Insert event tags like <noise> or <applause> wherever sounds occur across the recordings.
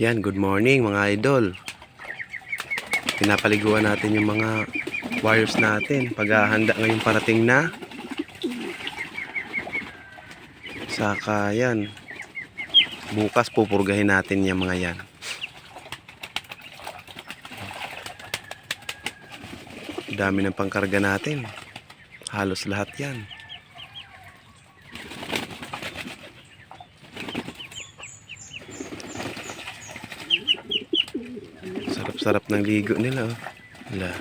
Yan, good morning mga idol. Pinapaliguan natin yung mga wires natin. Paghahanda ngayong parating na. Saka yan. Bukas pupurgahin natin yung mga yan. Dami ng pangkarga natin. Halos lahat yan. Sarap-sarap ng ligo nila. Oh. Wala.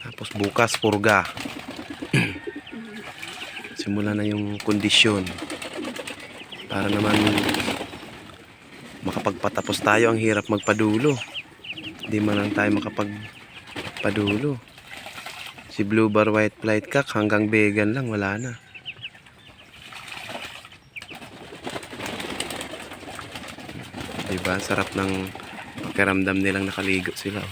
Tapos bukas purga. <clears throat> Simula na yung kondisyon. Para naman makapagpatapos tayo. Ang hirap magpadulo. Hindi man lang tayo makapagpadulo. Si Blue Bar White Flight Cock hanggang vegan lang. Wala na. Diba? Ang Sarap ng pakiramdam nilang nakaligo sila.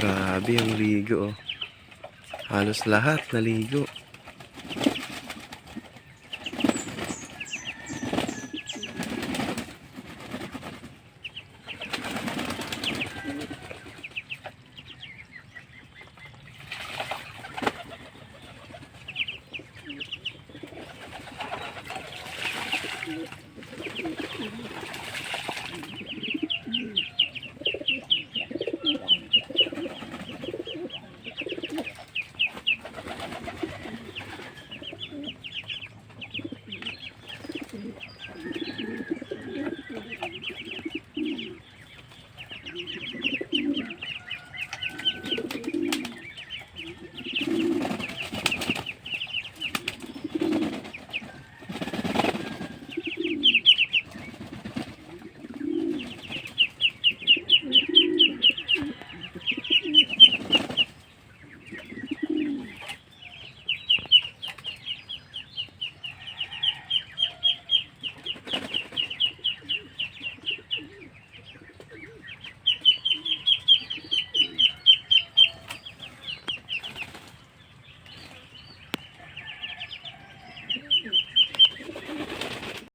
Grabe yung ligo oh. Halos lahat naligo.